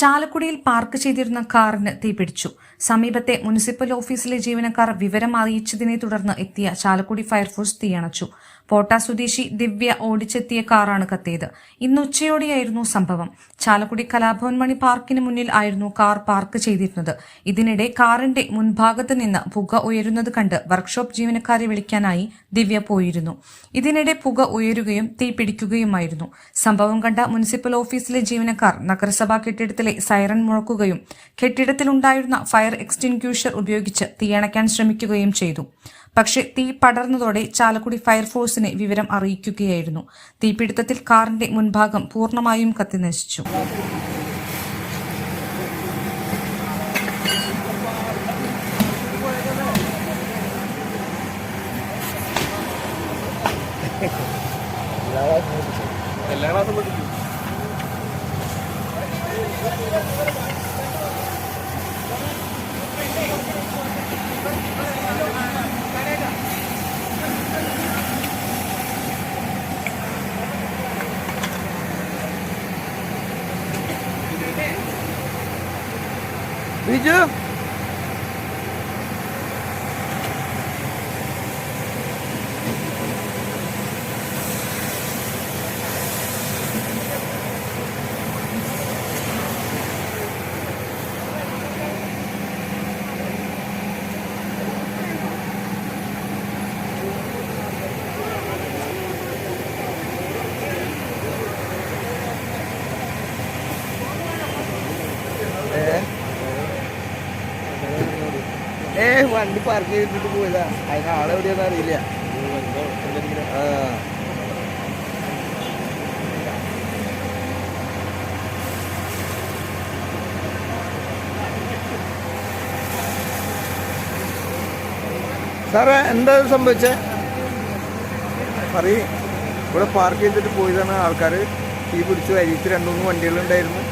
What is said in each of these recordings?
ചാലക്കുടിയിൽ പാർക്ക് ചെയ്തിരുന്ന കാറിന് തീപിടിച്ചു. സമീപത്തെ മുനിസിപ്പൽ ഓഫീസിലെ ജീവനക്കാർ വിവരം അറിയിച്ചതിനെ തുടർന്ന് എത്തിയ ചാലക്കുടി ഫയർഫോഴ്സ് തീയണച്ചു. പോട്ട സ്വദേശി ദിവ്യ ഓടിച്ചെത്തിയ കാറാണ് കത്തിയത്. ഇന്ന് ഉച്ചയോടെയായിരുന്നു സംഭവം. ചാലക്കുടി കലാഭവൻ മണി പാർക്കിന് മുന്നിൽ ആയിരുന്നു കാർ പാർക്ക് ചെയ്തിരുന്നത്. ഇതിനിടെ കാറിന്റെ മുൻഭാഗത്ത് നിന്ന് പുക ഉയരുന്നത് കണ്ട് വർക്ക്ഷോപ്പ് ജീവനക്കാരെ വിളിക്കാനായി ദിവ്യ പോയിരുന്നു. ഇതിനിടെ പുക ഉയരുകയും തീ പിടിക്കുകയുമായിരുന്നു. സംഭവം കണ്ട മുനിസിപ്പൽ ഓഫീസിലെ ജീവനക്കാർ നഗരസഭാ കെട്ടിടത്തിലെ സൈറൺ മുഴക്കുകയും കെട്ടിടത്തിലുണ്ടായിരുന്ന ഫയർ എക്സ്റ്റിൻക്യൂഷർ ഉപയോഗിച്ച് തീയണയ്ക്കാൻ ശ്രമിക്കുകയും ചെയ്തു. പക്ഷേ തീ പടർന്നതോടെ ചാലക്കുടി ഫയർഫോഴ്സിനെ വിവരം അറിയിക്കുകയായിരുന്നു. തീപിടുത്തത്തിൽ കാറിന്റെ മുൻഭാഗം പൂർണമായും കത്തിനശിച്ചു. എല്ലാ ക്ലാസ്സും പഠിക്കും 你叫？ഏ വണ്ടി പാർക്ക് ചെയ്തിട്ട് പോയതാ. അതിന് ആളെ എവിടെയാന്ന് അറിയില്ല. സാറേ എന്താ സംഭവിച്ചേ? പറയും. ഇവിടെ പാർക്ക് ചെയ്തിട്ട് പോയതാണ് ആൾക്കാർ തീ പിടിച്ചു അരിച്ച് രണ്ടു മൂന്ന് വണ്ടികളുണ്ടായിരുന്നു.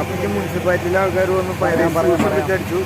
അപ്പോഴേക്കും മുനിസിപ്പാലിറ്റിയിലെ ആൾക്കാർ വന്ന് പറഞ്ഞു അടിച്ചു